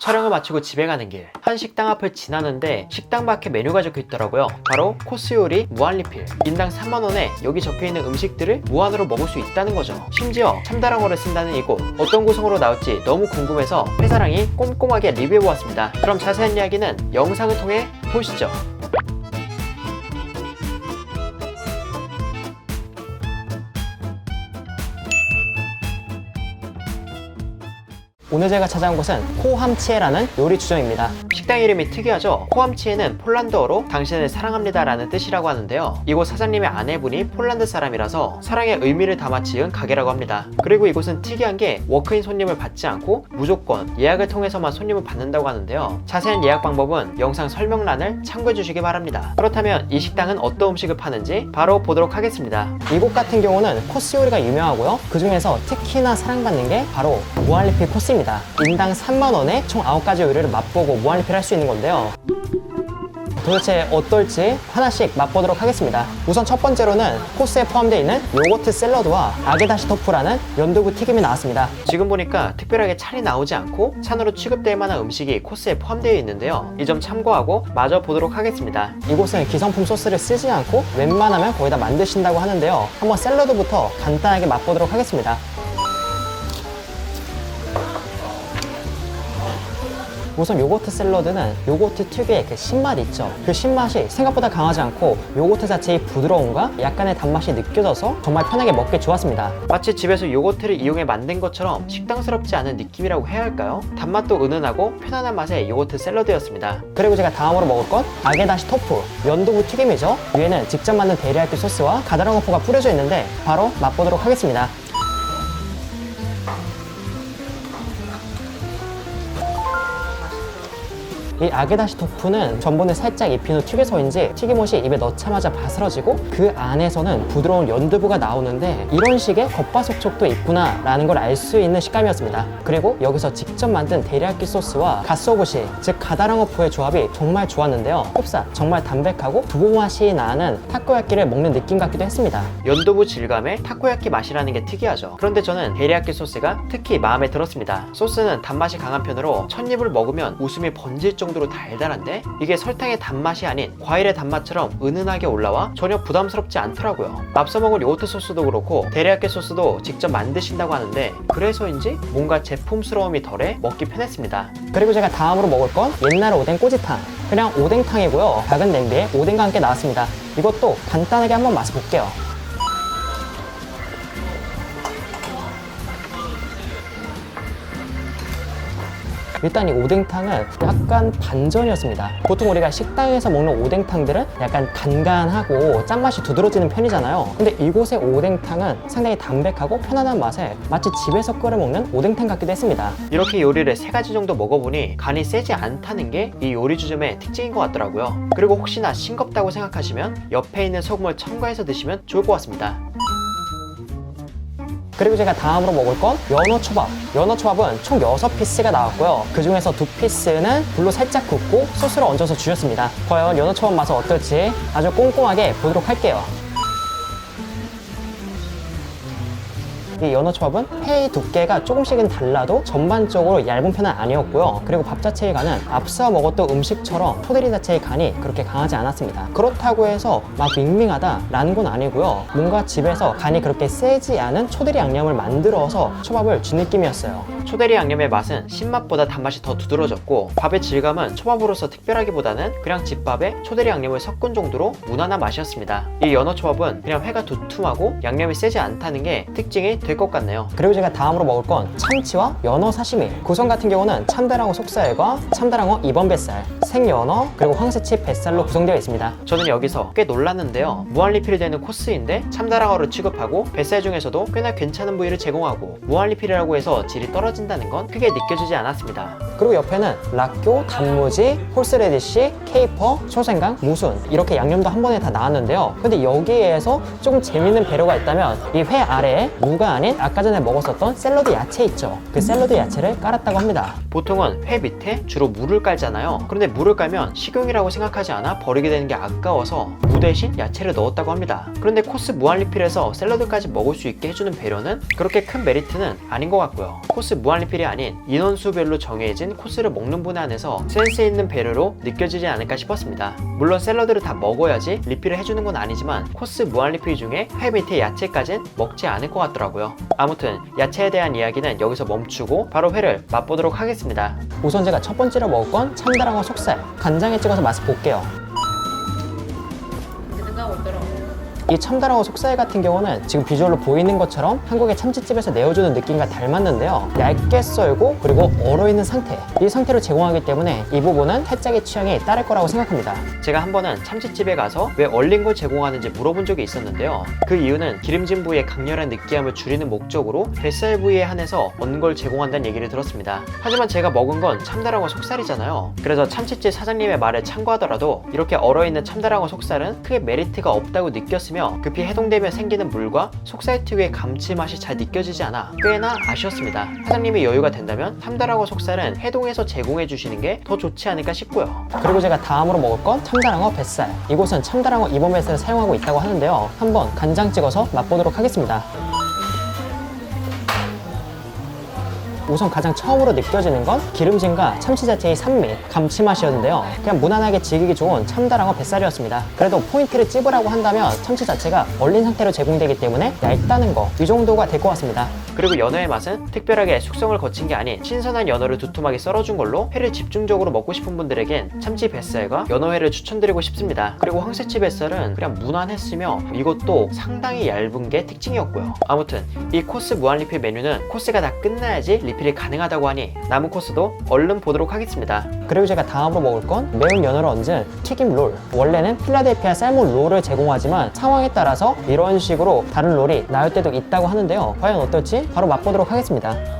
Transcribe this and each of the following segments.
촬영을 마치고 집에 가는 길. 한 식당 앞을 지나는데 식당 밖에 메뉴가 적혀 있더라고요. 바로 코스 요리 무한 리필. 인당 3만원에 여기 적혀있는 음식들을 무한으로 먹을 수 있다는 거죠. 심지어 참다랑어를 쓴다는 이곳. 어떤 구성으로 나올지 너무 궁금해서 회사랑이 꼼꼼하게 리뷰해보았습니다. 그럼 자세한 이야기는 영상을 통해 보시죠 오늘 제가 찾아온 곳은 코함치에라는 요리 주점입니다. 식당 이름이 특이하죠? 코암치에는 폴란드어로 당신을 사랑합니다 라는 뜻이라고 하는데요. 이곳 사장님의 아내분이 폴란드 사람이라서 사랑의 의미를 담아 지은 가게라고 합니다. 그리고 이곳은 특이한 게 워크인 손님을 받지 않고 무조건 예약을 통해서만 손님을 받는다고 하는데요. 자세한 예약 방법은 영상 설명란을 참고해 주시기 바랍니다. 그렇다면 이 식당은 어떤 음식을 파는지 바로 보도록 하겠습니다. 이곳 같은 경우는 코스 요리가 유명하고요. 그 중에서 특히나 사랑받는 게 바로 무한리필 코스입니다. 인당 3만원에 총 9가지 요리를 맛보고 무한리필 할수 있는 건데요. 도대체 어떨지 하나씩 맛보도록 하겠습니다. 우선 첫 번째로는 코스에 포함되어 있는 요거트 샐러드와 아게다시 토프라는 연두부 튀김이 나왔습니다. 지금 보니까 특별하게 차이 나오지 않고 찬으로 취급될 만한 음식이 코스에 포함되어 있는데요. 이 점 참고하고 마저 보도록 하겠습니다. 이곳은 기성품 소스를 쓰지 않고 웬만하면 거의 다 만드신다고 하는데요. 한번 샐러드부터 간단하게 맛보도록 하겠습니다. 우선 요거트 샐러드는 요거트 특유의 그 신맛 있죠. 그 신맛이 생각보다 강하지 않고 요거트 자체의 부드러움과 약간의 단맛이 느껴져서 정말 편하게 먹기 좋았습니다. 마치 집에서 요거트를 이용해 만든 것처럼 식당스럽지 않은 느낌이라고 해야 할까요? 단맛도 은은하고 편안한 맛의 요거트 샐러드였습니다. 그리고 제가 다음으로 먹을 건 아게다시 토프, 연두부 튀김이죠. 위에는 직접 만든 데리야끼 소스와 가다랑어포가 뿌려져 있는데 바로 맛보도록 하겠습니다. 이 아게다시 토프는 전분을 살짝 입힌 후 튀겨서인지 튀김옷이 입에 넣자마자 바스러지고 그 안에서는 부드러운 연두부가 나오는데 이런 식의 겉바속촉도 있구나 라는 걸 알 수 있는 식감이었습니다 그리고 여기서 직접 만든 데리야끼 소스와 갓소부시 즉 가다랑어포의 조합이 정말 좋았는데요 흡사 정말 담백하고 두부 맛이 나는 타코야끼를 먹는 느낌 같기도 했습니다 연두부 질감의 타코야키 맛이라는 게 특이하죠. 그런데 저는 데리야끼 소스가 특히 마음에 들었습니다. 소스는 단맛이 강한 편으로 첫 입을 먹으면 웃음이 번질 정도 로 달달한데 이게 설탕의 단맛이 아닌 과일의 단맛처럼 은은하게 올라와 전혀 부담스럽지 않더라고요. 앞서 먹은 요거트 소스도 그렇고 데리야끼 소스도 직접 만드신다고 하는데 그래서인지 뭔가 제품스러움이 덜해 먹기 편했습니다. 그리고 제가 다음으로 먹을 건 옛날 오뎅 꼬지탕 그냥 오뎅탕이고요 작은 냄비에 오뎅과 함께 나왔습니다 이것도 간단하게 한번 맛을 볼게요 일단 이 오뎅탕은 약간 반전이었습니다. 보통 우리가 식당에서 먹는 오뎅탕들은 약간 간간하고 짠맛이 두드러지는 편이잖아요. 근데 이곳의 오뎅탕은 상당히 담백하고 편안한 맛에 마치 집에서 끓여 먹는 오뎅탕 같기도 했습니다. 이렇게 요리를 세 가지 정도 먹어보니 간이 세지 않다는 게 이 요리 주점의 특징인 것 같더라고요. 그리고 혹시나 싱겁다고 생각하시면 옆에 있는 소금을 첨가해서 드시면 좋을 것 같습니다. 그리고 제가 다음으로 먹을 건 연어 초밥. 연어 초밥은 총 6피스가 나왔고요. 그 중에서 2피스는 불로 살짝 굽고 소스를 얹어서 주셨습니다. 과연 연어 초밥 맛은 어떨지 아주 꼼꼼하게 보도록 할게요. 이 연어 초밥은 회의 두께가 조금씩은 달라도 전반적으로 얇은 편은 아니었고요. 그리고 밥 자체의 간은 앞서 먹었던 음식처럼 토대리 자체의 간이 그렇게 강하지 않았습니다. 그렇다고 해서 막 밍밍하다라는 건 아니고요. 뭔가 집에서 간이 그렇게 세지 않은 초대리 양념을 만들어서 초밥을 준 느낌이었어요. 초대리 양념의 맛은 신맛보다 단맛이 더 두드러졌고 밥의 질감은 초밥으로서 특별하기보다는 그냥 집밥에 초대리 양념을 섞은 정도로 무난한 맛이었습니다. 이 연어 초밥은 그냥 회가 두툼하고 양념이 세지 않다는 게 특징이 될 것 같네요. 그리고 제가 다음으로 먹을 건 참치와 연어 사시미. 구성 같은 경우는 참다랑어 속살과 참다랑어 입원 뱃살, 생연어 그리고 황새치 뱃살로 구성되어 있습니다. 저는 여기서 꽤 놀랐는데요. 무한 리필이 되는 코스인데 참다랑어를 취급하고 뱃살 중에서도 꽤나 괜찮은 부위를 제공하고 무한 리필이라고 해서 질이 떨어진다는 건 크게 느껴지지 않았습니다. 그리고 옆에는 락교, 단무지, 홀스레디시, 케이퍼, 초생강, 무순 이렇게 양념도 한 번에 다 나왔는데요. 근데 여기에서 조금 재밌는 배려가 있다면 이 회 아래에 무가 아닌 아까 전에 먹었었던 샐러드 야채 있죠. 그 샐러드 야채를 깔았다고 합니다. 보통은 회 밑에 주로 물을 깔잖아요. 그런데 물을 깔면 식용이라고 생각하지 않아 버리게 되는 게 아까워서 무 대신 야채를 넣었다고 합니다. 그런데 코스 무한리필에서 샐러드까지 먹을 수 있게 해주는 배려는 그렇게 큰 메리트는 아닌 것 같고요. 코스 무한리필이 아닌 인원수별로 정해진 있는 코스를 먹는 분에 한해서 센스 있는 배려로 느껴지지 않을까 싶었습니다. 물론 샐러드를 다 먹어야지 리필을 해주는 건 아니지만 코스 무한 리필 중에 회 밑에 야채까진 먹지 않을 것 같더라고요. 아무튼 야채에 대한 이야기는 여기서 멈추고 바로 회를 맛보도록 하겠습니다. 우선 제가 첫 번째로 먹을 건 참다랑어 속살 간장에 찍어서 맛을 볼게요 이 참다랑어 속살 같은 경우는 지금 비주얼로 보이는 것처럼 한국의 참치집에서 내어주는 느낌과 닮았는데요 얇게 썰고 그리고 얼어있는 상태 이 상태로 제공하기 때문에 이 부분은 살짝의 취향이 따를 거라고 생각합니다 제가 한 번은 참치집에 가서 왜 얼린 걸 제공하는지 물어본 적이 있었는데요. 그 이유는 기름진 부위의 강렬한 느끼함을 줄이는 목적으로 뱃살 부위에 한해서 언 걸 제공한다는 얘기를 들었습니다. 하지만 제가 먹은 건 참다랑어 속살이잖아요. 그래서 참치집 사장님의 말에 참고하더라도 이렇게 얼어있는 참다랑어 속살은 크게 메리트가 없다고 느꼈으 며 급히 해동되면 생기는 물과 속살 특유의 감칠맛이 잘 느껴지지 않아 꽤나 아쉬웠습니다. 사장님이 여유가 된다면 참다랑어 속살은 해동해서 제공해 주시는 게 더 좋지 않을까 싶고요. 그리고 제가 다음으로 먹을 건 참다랑어 뱃살 이곳은 참다랑어 이번 뱃살을 사용하고 있다고 하는데요 한번 간장 찍어서 맛보도록 하겠습니다 우선 가장 처음으로 느껴지는 건 기름진과 참치 자체의 산미, 감칠맛이었는데요. 그냥 무난하게 즐기기 좋은 참다랑어 뱃살이었습니다. 그래도 포인트를 찝으라고 한다면 참치 자체가 얼린 상태로 제공되기 때문에 얇다는 거, 이 정도가 될 것 같습니다. 그리고 연어의 맛은 특별하게 숙성을 거친 게 아닌 신선한 연어를 두툼하게 썰어준 걸로 회를 집중적으로 먹고 싶은 분들에겐 참치 뱃살과 연어회를 추천드리고 싶습니다. 그리고 황새치 뱃살은 그냥 무난했으며 이것도 상당히 얇은 게 특징이었고요. 아무튼 이 코스 무한 리필 메뉴는 코스가 다 끝나야지 리필 이 가능하다고 하니 남은 코스도 얼른 보도록 하겠습니다. 그리고 제가 다음으로 먹을 건 매운 연어를 얹은 튀김 롤. 원래는 필라델피아 살몬 롤을 제공하지만 상황에 따라서 이런 식으로 다른 롤이 나올 때도 있다고 하는데요. 과연 어떨지 바로 맛보도록 하겠습니다.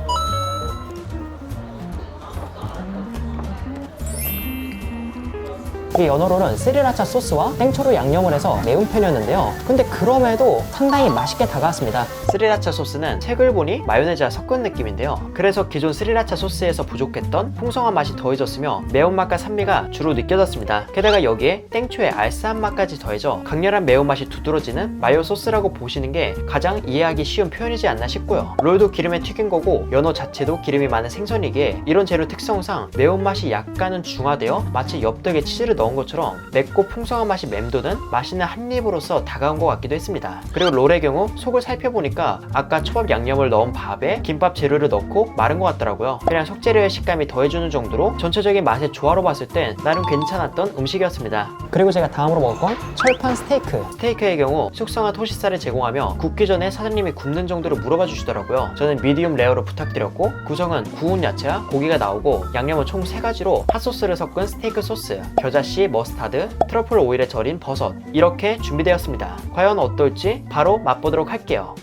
이 연어롤은 스리라차 소스와 땡초로 양념을 해서 매운 편이었는데요. 근데 그럼에도 상당히 맛있게 다가왔습니다. 스리라차 소스는 색을 보니 마요네즈와 섞은 느낌인데요. 그래서 기존 스리라차 소스에서 부족했던 풍성한 맛이 더해졌으며 매운맛과 산미가 주로 느껴졌습니다. 게다가 여기에 땡초의 알싸한 맛까지 더해져 강렬한 매운맛이 두드러지는 마요 소스라고 보시는 게 가장 이해하기 쉬운 표현이지 않나 싶고요. 롤도 기름에 튀긴 거고 연어 자체도 기름이 많은 생선이기에 이런 재료 특성상 매운맛이 약간은 중화되어 마치 엽떡에 치즈를 넣은 것처럼 맵고 풍성한 맛이 맴도는 맛있는 한 입으로서 다가온 것 같기도 했습니다. 그리고 롤의 경우 속을 살펴보니까 아까 초밥 양념을 넣은 밥에 김밥 재료를 넣고 마른 것 같더라고요. 그냥 속재료의 식감이 더해주는 정도로 전체적인 맛의 조화로 봤을 땐 나름 괜찮았던 음식이었습니다. 그리고 제가 다음으로 먹을 건 철판 스테이크. 스테이크의 경우 숙성한 토시살을 제공하며 굽기 전에 사장님이 굽는 정도로 물어봐 주시더라고요. 저는 미디움 레어로 부탁드렸고 구성은 구운 야채와 고기가 나오고 양념은 총 3가지로 핫소스를 섞은 스테이크 소스, 겨자 씨, 머스타드, 트러플 오일에 절인 버섯 이렇게 준비되었습니다. 과연 어떨지 바로 맛보도록 할게요.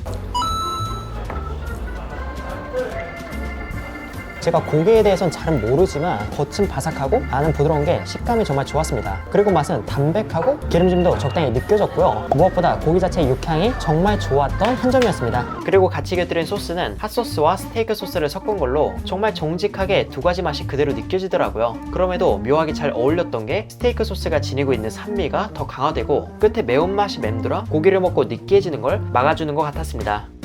제가 고기에 대해서는 잘은 모르지만 겉은 바삭하고 안은 부드러운 게 식감이 정말 좋았습니다. 그리고 맛은 담백하고 기름짐도 적당히 느껴졌고요. 무엇보다 고기 자체의 육향이 정말 좋았던 한 점이었습니다. 그리고 같이 곁들인 소스는 핫소스와 스테이크 소스를 섞은 걸로 정말 정직하게 두 가지 맛이 그대로 느껴지더라고요. 그럼에도 묘하게 잘 어울렸던 게 스테이크 소스가 지니고 있는 산미가 더 강화되고 끝에 매운맛이 맴돌아 고기를 먹고 느끼해지는 걸 막아주는 것 같았습니다.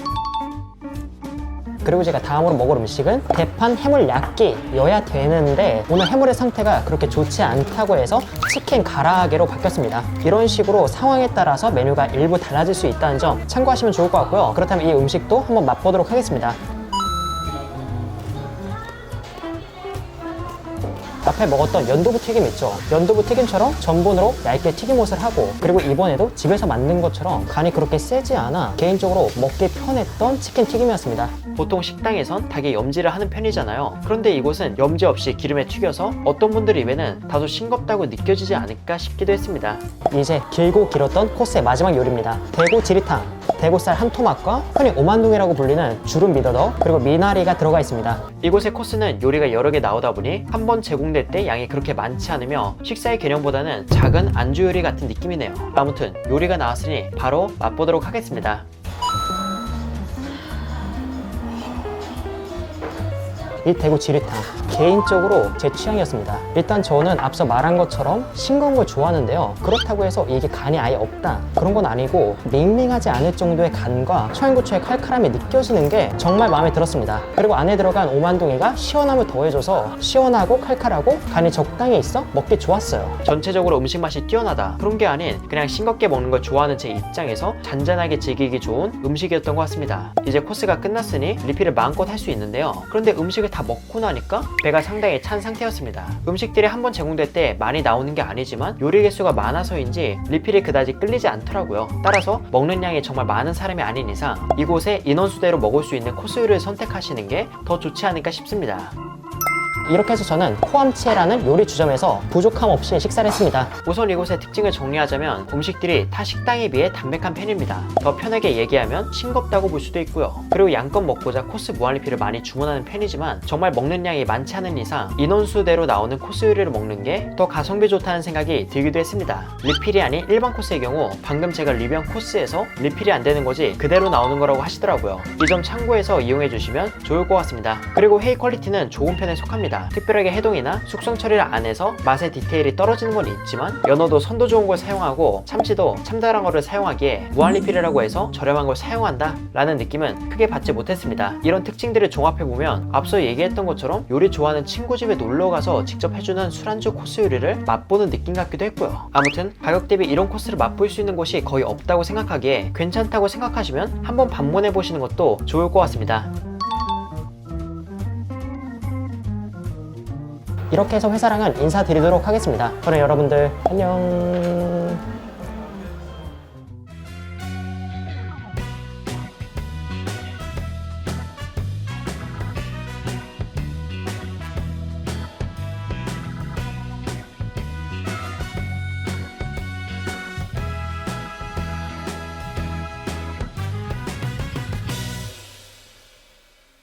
그리고 제가 다음으로 먹을 음식은 대판 해물 약기여야 되는데 오늘 해물의 상태가 그렇게 좋지 않다고 해서 치킨 가라아게로 바뀌었습니다. 이런 식으로 상황에 따라서 메뉴가 일부 달라질 수 있다는 점 참고하시면 좋을 것 같고요. 그렇다면 이 음식도 한번 맛보도록 하겠습니다. 앞에 먹었던 연두부 튀김 있죠? 연두부 튀김처럼 전분으로 얇게 튀김옷을 하고 그리고 이번에도 집에서 만든 것처럼 간이 그렇게 세지 않아 개인적으로 먹기 편했던 치킨 튀김이었습니다. 보통 식당에선 닭에 염지를 하는 편이잖아요. 그런데 이곳은 염지 없이 기름에 튀겨서 어떤 분들 입에는 다소 싱겁다고 느껴지지 않을까 싶기도 했습니다. 이제 길고 길었던 코스의 마지막 요리입니다. 대구 지리탕, 대구살 한 토막과 흔히 오만둥이라고 불리는 주름 미더더 그리고 미나리가 들어가 있습니다. 이곳의 코스는 요리가 여러 개 나오다 보니 한 번 제공될 때 양이 그렇게 많지 않으며 식사의 개념보다는 작은 안주 요리 같은 느낌이네요. 아무튼 요리가 나왔으니 바로 맛보도록 하겠습니다. 이 대구 지리탕 개인적으로 제 취향이었습니다. 일단 저는 앞서 말한 것처럼 싱거운 걸 좋아하는데요. 그렇다고 해서 이게 간이 아예 없다. 그런 건 아니고 밍밍하지 않을 정도의 간과 청양고추의 칼칼함이 느껴지는 게 정말 마음에 들었습니다. 그리고 안에 들어간 오만둥이가 시원함을 더해줘서 시원하고 칼칼하고 간이 적당히 있어 먹기 좋았어요. 전체적으로 음식 맛이 뛰어나다 그런 게 아닌 그냥 싱겁게 먹는 걸 좋아하는 제 입장에서 잔잔하게 즐기기 좋은 음식이었던 것 같습니다 이제 코스가 끝났으니 리필을 마음껏 할 수 있는데요 그런데 음식을 다 먹고 나니까 배가 상당히 찬 상태였습니다. 음식들이 한 번 제공될 때 많이 나오는 게 아니지만 요리 개수가 많아서인지 리필이 그다지 끌리지 않더라고요. 따라서 먹는 양이 정말 많은 사람이 아닌 이상 이곳에 인원수대로 먹을 수 있는 코스 요리를 선택하시는 게 더 좋지 않을까 싶습니다 이렇게 해서 저는 코암치에라는 요리 주점에서 부족함 없이 식사를 했습니다. 우선 이곳의 특징을 정리하자면 음식들이 타 식당에 비해 담백한 편입니다. 더 편하게 얘기하면 싱겁다고 볼 수도 있고요. 그리고 양껏 먹고자 코스 무한리필을 많이 주문하는 편이지만 정말 먹는 양이 많지 않은 이상 인원수대로 나오는 코스 요리를 먹는 게 더 가성비 좋다는 생각이 들기도 했습니다. 리필이 아닌 일반 코스의 경우 방금 제가 리뷰한 코스에서 리필이 안 되는 거지 그대로 나오는 거라고 하시더라고요. 이 점 참고해서 이용해 주시면 좋을 것 같습니다. 그리고 회의 퀄리티는 좋은 편에 속합 니다. 특별하게 해동이나 숙성 처리를 안 해서 맛의 디테일이 떨어지는 건 있지만 연어도 선도 좋은 걸 사용하고 참치도 참다란 거를 사용하기에 무한리필이라고 해서 저렴한 걸 사용한다 라는 느낌은 크게 받지 못했습니다. 이런 특징들을 종합해보면 앞서 얘기했던 것처럼 요리 좋아하는 친구 집에 놀러가서 직접 해주는 술안주 코스 요리를 맛보는 느낌 같기도 했고요. 아무튼 가격 대비 이런 코스를 맛볼 수 있는 곳이 거의 없다고 생각하기에 괜찮다고 생각하시면 한번 방문해 보시는 것도 좋을 것 같습니다. 이렇게 해서 회사랑은 인사드리도록 하겠습니다. 그럼 여러분들 안녕.